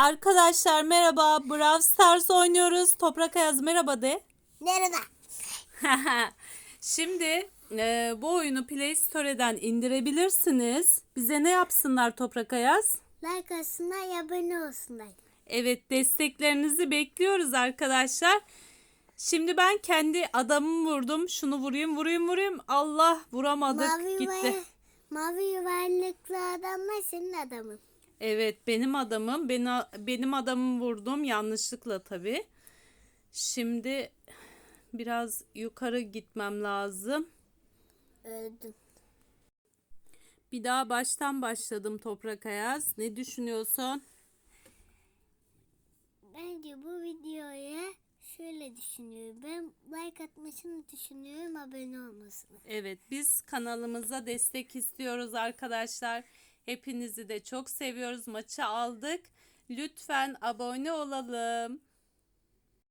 Arkadaşlar merhaba. Brawl Stars oynuyoruz. Toprak Ayaz merhaba de. Merhaba. Şimdi e, bu oyunu Play Store'den indirebilirsiniz. Bize ne yapsınlar Toprak Ayaz? Like atsınlar, abone olsunlar. Evet desteklerinizi bekliyoruz arkadaşlar. Şimdi ben kendi adamımı vurdum. Şunu vurayım vurayım vurayım. Allah vuramadık Mavi gitti. mavi yuvarlıklı adamlar senin adamın. Evet benim adamım. Beni, benim adamımı vurdum yanlışlıkla tabii. Şimdi biraz yukarı gitmem lazım. Öldüm. Bir daha baştan başladım Toprak Ayaz. Ne düşünüyorsun? Bence bu videoya şöyle düşünüyorum. Ben like atmasını düşünüyorum, abone olmasını. Evet biz kanalımıza destek istiyoruz arkadaşlar. Hepinizi de çok seviyoruz. Maçı aldık. Lütfen abone olalım.